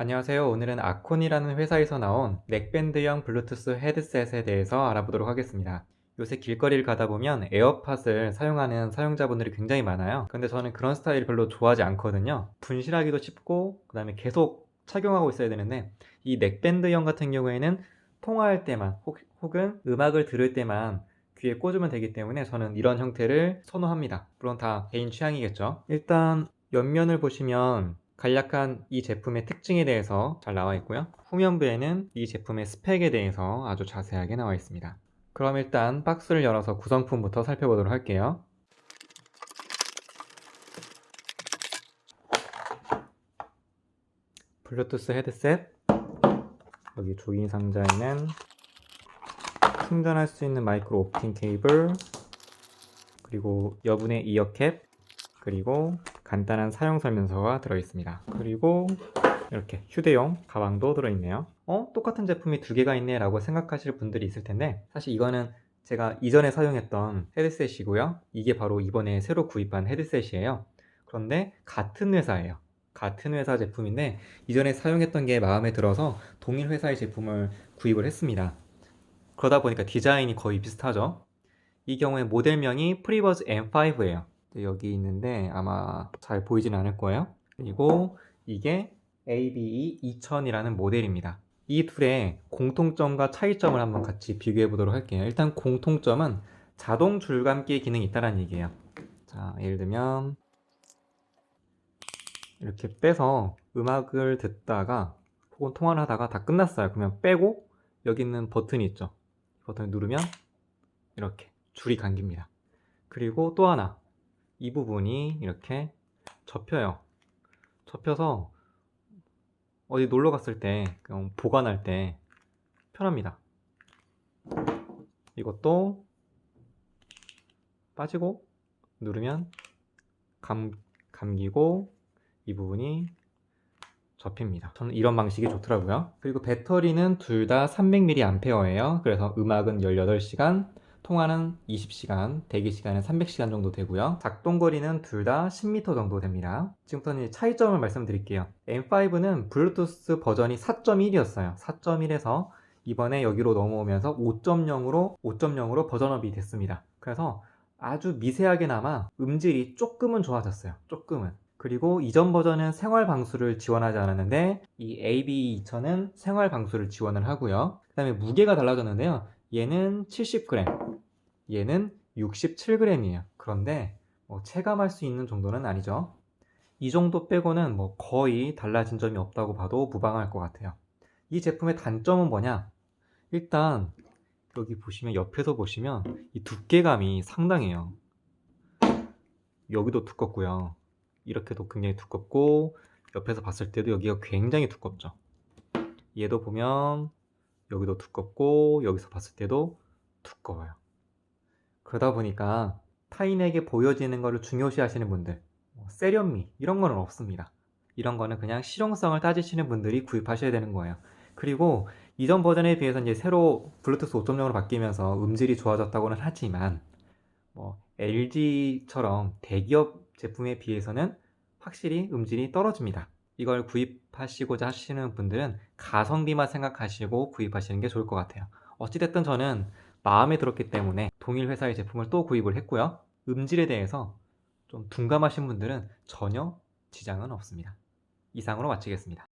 안녕하세요. 오늘은 아콘이라는 회사에서 나온 넥밴드형 블루투스 헤드셋에 대해서 알아보도록 하겠습니다. 요새 길거리를 가다 보면 에어팟을 사용하는 사용자분들이 굉장히 많아요. 근데 저는 그런 스타일 별로 좋아하지 않거든요. 분실하기도 쉽고, 그 다음에 계속 착용하고 있어야 되는데, 이 넥밴드형 같은 경우에는 통화할 때만, 혹, 혹은 음악을 들을 때만 귀에 꽂으면 되기 때문에 저는 이런 형태를 선호합니다. 물론 다 개인 취향이겠죠. 일단 옆면을 보시면 간략한 이 제품의 특징에 대해서 잘 나와 있고요. 후면부에는 이 제품의 스펙에 대해서 아주 자세하게 나와 있습니다. 그럼 일단 박스를 열어서 구성품부터 살펴보도록 할게요. 블루투스 헤드셋 여기 조인 상자에는 충전할 수 있는 마이크로 옵틴 케이블 그리고 여분의 이어캡 그리고 간단한 사용 설명서가 들어있습니다. 그리고 이렇게 휴대용 가방도 들어있네요. 어? 똑같은 제품이 두 개가 있네 라고 생각하실 분들이 있을 텐데 사실 이거는 제가 이전에 사용했던 헤드셋이고요. 이게 바로 이번에 새로 구입한 헤드셋이에요. 그런데 같은 회사예요. 같은 회사 제품인데 이전에 사용했던 게 마음에 들어서 동일 회사의 제품을 구입을 했습니다. 그러다 보니까 디자인이 거의 비슷하죠. 이 경우에 모델명이 프리버즈 M5예요. 여기 있는데 아마 잘 보이진 않을 거예요. 그리고 이게 ABE 2000이라는 모델입니다. 이 둘의 공통점과 차이점을 한번 같이 비교해 보도록 할게요. 일단 공통점은 자동 줄감기 기능이 있다는 얘기예요. 자, 예를 들면 이렇게 빼서 음악을 듣다가 혹은 통화를 하다가 다 끝났어요. 그러면 빼고 여기 있는 버튼이 있죠. 버튼을 누르면 이렇게 줄이 감깁니다. 그리고 또 하나 이 부분이 이렇게 접혀요. 접혀서 어디 놀러 갔을 때 보관할 때 편합니다. 이것도 빠지고 누르면 감, 감기고 이 부분이 접힙니다. 저는 이런 방식이 좋더라고요. 그리고 배터리는 둘 다 300mAh예요. 그래서 음악은 18시간, 통화는 20시간, 대기 시간은 300시간 정도 되고요. 작동 거리는 둘 다 10m 정도 됩니다. 지금부터 차이점을 말씀드릴게요. M5는 블루투스 버전이 4.1이었어요. 4.1에서 이번에 여기로 넘어오면서 5.0으로 5.0으로 버전업이 됐습니다. 그래서 아주 미세하게나마 음질이 조금은 좋아졌어요. 조금은. 그리고 이전 버전은 생활 방수를 지원하지 않았는데 이 AB2000은 생활 방수를 지원을 하고요. 그 다음에 무게가 달라졌는데요. 얘는 70g, 얘는 67g이에요. 그런데 뭐 체감할 수 있는 정도는 아니죠. 이 정도 빼고는 뭐 거의 달라진 점이 없다고 봐도 무방할 것 같아요. 이 제품의 단점은 뭐냐? 일단 여기 보시면 옆에서 보시면 이 두께감이 상당해요. 여기도 두껍고요. 이렇게도 굉장히 두껍고 옆에서 봤을 때도 여기가 굉장히 두껍죠. 얘도 보면 여기도 두껍고 여기서 봤을 때도 두꺼워요. 그러다 보니까 타인에게 보여지는 것을 중요시 하시는 분들, 뭐 세련미 이런 거는 없습니다. 이런 거는 그냥 실용성을 따지시는 분들이 구입하셔야 되는 거예요. 그리고 이전 버전에 비해서 이제 새로 블루투스 5.0으로 바뀌면서 음질이 좋아졌다고는 하지만 뭐 LG처럼 대기업 제품에 비해서는 확실히 음질이 떨어집니다. 이걸 구입하시고자 하시는 분들은 가성비만 생각하시고 구입하시는 게 좋을 것 같아요. 어찌됐든 저는 마음에 들었기 때문에 동일 회사의 제품을 또 구입을 했고요. 음질에 대해서 좀 둔감하신 분들은 전혀 지장은 없습니다. 이상으로 마치겠습니다.